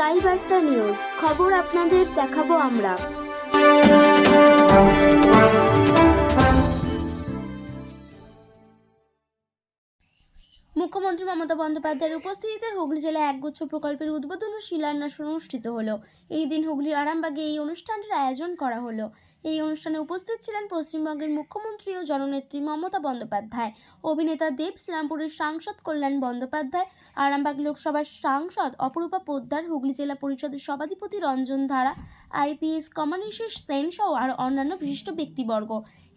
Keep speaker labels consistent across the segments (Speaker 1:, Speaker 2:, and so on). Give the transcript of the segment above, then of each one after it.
Speaker 1: Sky বার্তা news. খবর আপনাদের দেখাবো আমরা। মুখ্যমন্ত্রী মমতা বন্দ্যোপাধ্যায়ের উপস্থিতিতে হুগলি জেলায় একগুচ্ছ প্রকল্পের উদ্বোধন ও শিলান্যাস অনুষ্ঠিত হলো। এই দিন হুগলির আরামবাগে এই অনুষ্ঠানটির আয়োজন করা হলো। এই অনুষ্ঠানে উপস্থিত ছিলেন পশ্চিমবঙ্গের মুখ্যমন্ত্রী ও জননেত্রী মমতা বন্দ্যোপাধ্যায়। অভিনেতা দেব শ্রীরামপুরের সাংসদ কল্যাণ বন্দ্যোপাধ্যায়, আরামবাগ লোকসভার সাংসদ অপরূপা পোদ্দার, হুগলি জেলা পরিষদের সভাধিপতি রঞ্জন ধারা, আইপিএস কমানিশেষ সেন সহ আর অন্যান্য বিশিষ্ট ব্যক্তিবর্গ।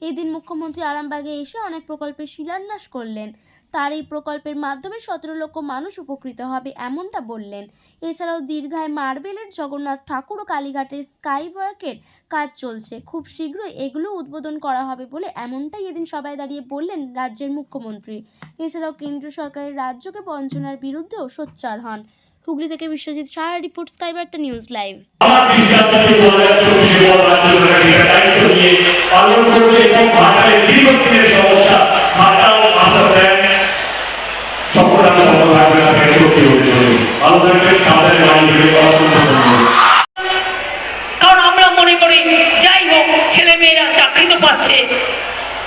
Speaker 1: এদিন মুখ্যমন্ত্রী আরামবাগে এসে অনেক প্রকল্পের শিলান্যাস করলেন। তার এই প্রকল্পের মাধ্যমে সতেরো লক্ষ মানুষ উপকৃত হবে, এমনটা বললেন। এছাড়াও দীর্ঘায় মার্বেলের জগন্নাথ ঠাকুর ও কালীঘাটের স্কাইওয়ার্কের কাজ চলছে। খুব শীঘ্রই এগুলো উদ্বোধন করা হবে বলে এমনটাই এদিন সবাই দাঁড়িয়ে বললেন রাজ্যের মুখ্যমন্ত্রী। এছাড়াও কেন্দ্র সরকারের রাজ্যকে বঞ্চনার বিরুদ্ধেও সোচ্চার হন। হুগলি থেকে Biswajit Saha report Skybarta news live.
Speaker 2: আমার বিশ্বাস আছে দু হাজার চব্বিশে দু হাজার চব্বিশে দায়িত্ব নিয়ে পালন করবে এবং ঘাটালের দীর্ঘদিনের সমস্যা ঘাটাল মাস্টার প্ল্যান সকল সফল থাকবে
Speaker 3: কারণ আমরা মনে করি, যাই হোক ছেলে মেয়েরা চাকরি তো পাচ্ছে।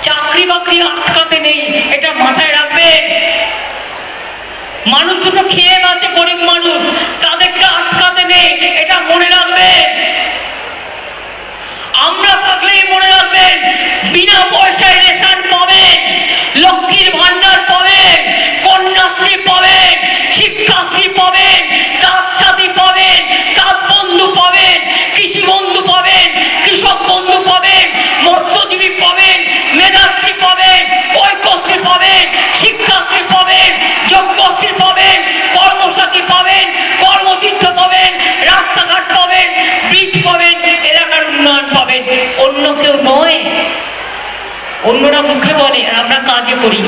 Speaker 3: চাকরি বাকরি আটকাতে নেই, এটা মাথায় রাখবে। মানুষ দুটো খেয়ে বাঁচে গরিব মানুষ তাদেরকে আটকাতে নেই, এটা মনে রাখবে। আমরা থাকলেই মনে রাখবেন, বিনা পয়সায় রেশন পাবেন উন্নয়ন পাবেন অন্য কেউ নয়। অন্যরা মুখে বলে, আর আমরা কাজে করি।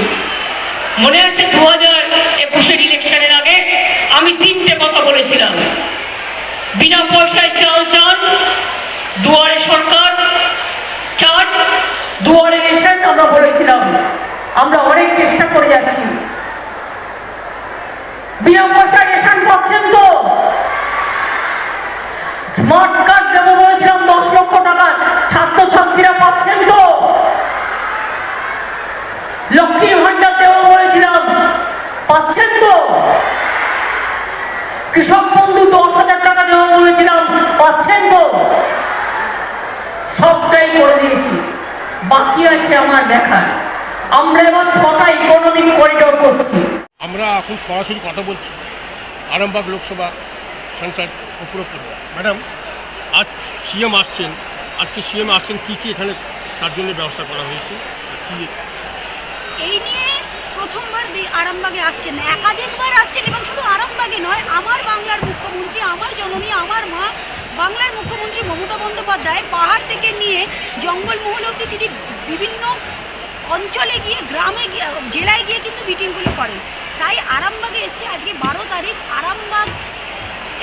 Speaker 3: মনে আছে দু হাজার একুশের ইলেকশনের আগে আমি তিনটে কথা বলেছিলাম। বিনা পয়সায় চাল চান, দুয়ারে সরকার চান, দুয়ারে রেশন আমরা বলেছিলাম। আমরা অনেক চেষ্টা করে যাচ্ছি। বিনা পয়সায় রেশন পাচ্ছেন তো? কৃষক বন্ধু দশ হাজার টাকা দেবো বলেছিলাম পাচ্ছেন তো? সবটাই করে দিয়েছি। বাকি আছে আমার দেখা আমরা এবার ছটা ইকোনমিক করিডোর করছি।
Speaker 4: আমরা এখন সরাসরি কথা বলছি। আরামবাগ লোকসভা সংসদ উপরপদ্যা ম্যাডাম আজ সিএম আসছেন। আজকে সিএম আসছেন কী কী এখানে তার জন্য ব্যবস্থা করা হয়েছে? কী
Speaker 5: এই নিয়ে প্রথমবার আরামবাগে আসছেন, একাধিকবার আসছেন এবং শুধু আরামবাগে নয়, আমার বাংলার মুখ্যমন্ত্রী, আমার জননী, আমার মা, বাংলার মুখ্যমন্ত্রী মমতা বন্দ্যোপাধ্যায় পাহাড় থেকে নিয়ে জঙ্গলমহল অব্দি তিনি বিভিন্ন অঞ্চলে গিয়ে, গ্রামে গিয়ে, জেলায় গিয়ে কিন্তু মিটিংগুলো করেন। তাই আরামবাগে এসছে। আজকে বারো তারিখ, আরামবাগ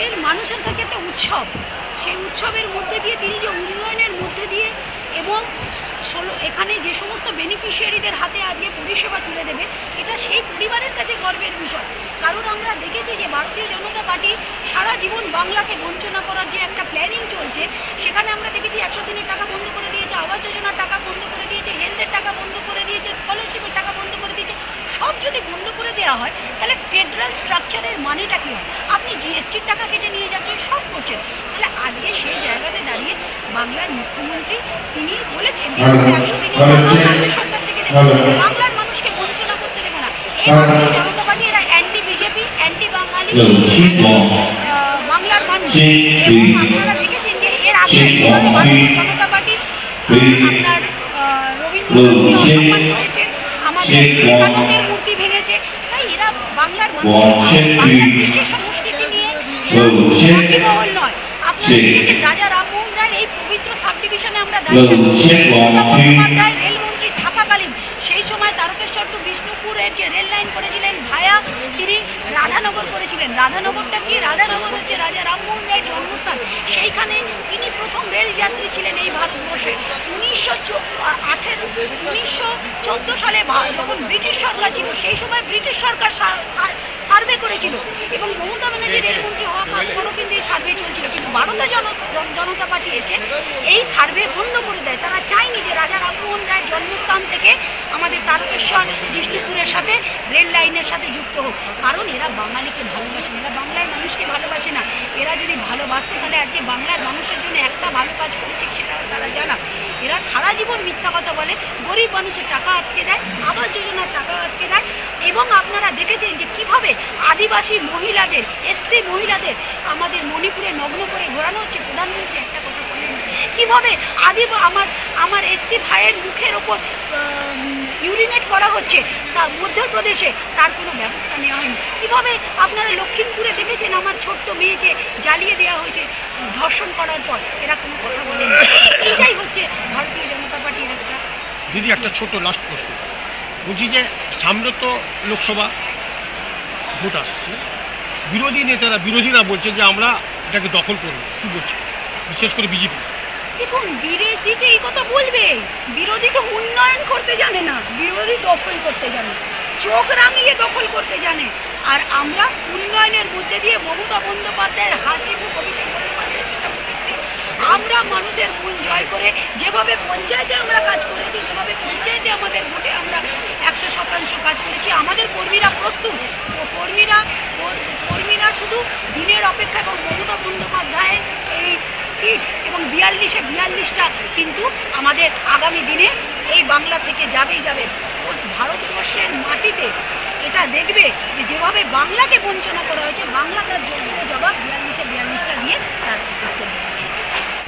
Speaker 5: এর মানুষের কাছে একটা উৎসব। সেই উৎসবের মধ্যে দিয়ে তিনি যে উন্নয়নের মধ্যে দিয়ে ষোলো এখানে যে সমস্ত বেনিফিশিয়ারিদের হাতে আজকে পরিষেবা তুলে দেবে, এটা সেই পরিবারের কাছে গর্বের বিষয়। কারণ আমরা দেখেছি যে ভারতীয় জনতা পার্টি সারা জীবন বাংলাকে বঞ্চনা করার যে একটা প্ল্যানিং চলছে, সেখানে আমরা দেখেছি একশো দিনের টাকা বন্ধ করে দিয়েছে, আবাস যোজনার টাকা বন্ধ করে দিয়েছে হেলথের টাকা বন্ধ করে দিয়েছে স্কলারশিপের টাকা বন্ধ করে দিয়েছে, সব যদি বন্ধ করে দেওয়া হয়, তাহলে ফেডারেল স্ট্রাকচারের মানেটা কী হয় আপনি জিএসটির টাকা কেটে নিয়ে যাচ্ছেন, সব করছেন। তাহলে আজকে সে দাঁড়িয়ে বাংলার মুখ্যমন্ত্রী তিনি বলেছেন যে একশো দিনের টাকা রাজ্য সরকার থেকে বাংলার মানুষকে বঞ্চনা করতে দেবো না। এই ভারতীয় জনতা পার্টি এরা অ্যান্টি বিজেপি অ্যান্টি বাঙালি বাংলার মানুষ। এবং আপনারা দেখেছেন যে এর আগে ভারতীয় জনতা পার্টি আপনার আহ, রবীন্দ্রনাথকে আমাদের বিবেকানন্দের মূর্তি ভেঙেছে। তাই এরা বাংলার মানুষ। সংস্কৃতি নিয়ে এরা ওয়াকিবহল নয়। আপনারা দেখেছেন রাজা রামমোহন রায়ের এই পবিত্র সাব ডিভিশনে আমরা দাঁড়িয়ে আছি। মমতা বন্দ্যোপাধ্যায় রেলমন্ত্রী থাকাকালীন সেই সময় তারকেশ্বর টু বিষ্ণুপুরের যে রেল লাইন করেছিলেন ভায়া তিনি রাধানগর করেছিলেন। রাধানগরটা কি? রাধানগর হচ্ছে রাজা রামমোহন রায়ের জন্মস্থান। সেইখানে তিনি প্রথম রেল যাত্রী ছিলেন এই ভারতবর্ষে। উনিশশো আঠেরো চোদ্দ সালে যখন ব্রিটিশ সরকার ছিল, সেই সময় ব্রিটিশ সরকার সার্ভে করেছিল এবং মমতা ব্যানার্জি রেলমন্ত্রী হওয়া পরও কিন্তু এই সার্ভে চলছিল। কিন্তু ভারতীয় জন জন- জনতা পার্টি এসে এই সার্ভে বন্ধ করে দেয়। তারা চায়নি যে রাজা রামমোহন রায়ের জন্মস্থান থেকে আমাদের তারকেশ্বর, বিষ্ণুপুরের সাথে রেল লাইনের সাথে যুক্ত হোক। কারণ এরা বাঙালিকে ভালোবাসে এরা বাংলার মানুষকে ভালোবাসে না। এরা যদি ভালোবাসতে, তাহলে আজকে বাংলার মানুষের জন্য একটা ভালো কাজ করেছে সেটা তারা জানা। এরা সারা জীবন মিথ্যা কথা বলে, গরিব মানুষের টাকা আটকে দেয়, আবাস যোজনার টাকা আটকে দেয় এবং আপনারা দেখেছেন যে কীভাবে আদিবাসী মহিলাদের এসসি মহিলাদের আমাদের মণিপুরে নগ্ন করে ঘোরানো হচ্ছে। প্রধানমন্ত্রী একটা কথা বলেন, কীভাবে আদি আমার আমার এসসি ভাইয়ের মুখের ওপর ইউরিনেট করা হচ্ছে, তা মধ্যপ্রদেশে তার কোনো ব্যবস্থা নেওয়া হয়নি। কীভাবে আপনারা লক্ষ্মীপুরে দেখেছেন মেয়েকে জ্বালিয়ে দেওয়া হয়েছে ধর্ষণ করার পর এরা কোনো কথা বলেন। এটাই হচ্ছে ভারতীয় জনতা পার্টির একটা
Speaker 4: দিদি একটা ছোট লাস্ট প্রশ্ন। বলছি যে সামনে তো লোকসভা ভোট আসছে। বিরোধী নেতারা বিরোধীরা বলছে যে আমরা এটাকে দখল করব। কী বলছে? বিশেষ করে বিজেপি।
Speaker 5: দেখুন বিরোধী তো এই কথা বলবে। বিরোধী তো উন্নয়ন করতে জানে না। বিরোধী দখল করতে জানে। চোখ রাঙিয়ে দখল করতে জানে। আর আমরা উন্নয়নের মধ্যে দিয়ে মমতা বন্দ্যোপাধ্যায়ের হাসি মুখ অভিষেক বন্দ্যোপাধ্যায়ের উঠেছি। আমরা মানুষের মন জয় করে যেভাবে পঞ্চায়েতে আমরা কাজ করেছি, যেভাবে পঞ্চায়েতে আমাদের ভোটে আমরা একশো শতাংশ কাজ করেছি, আমাদের কর্মীরা প্রস্তুত কর্মীরা কর্মীরা শুধু দিনের অপেক্ষা এবং মমতা বন্দ্যোপাধ্যায়ের এই সিট এবং বিয়াল্লিশে বিয়াল্লিশটা কিন্তু আমাদের আগামী দিনে এই বাংলা থেকে যাবেই যাবে ভারতবর্ষের মাটিতে এটা দেখবে যে যেভাবে বাংলাকে বঞ্চনা করা হয়েছে, বাংলা তার জন্য জবাব বিয়াল্লিশে বিয়াল্লিশটা দিয়ে তার।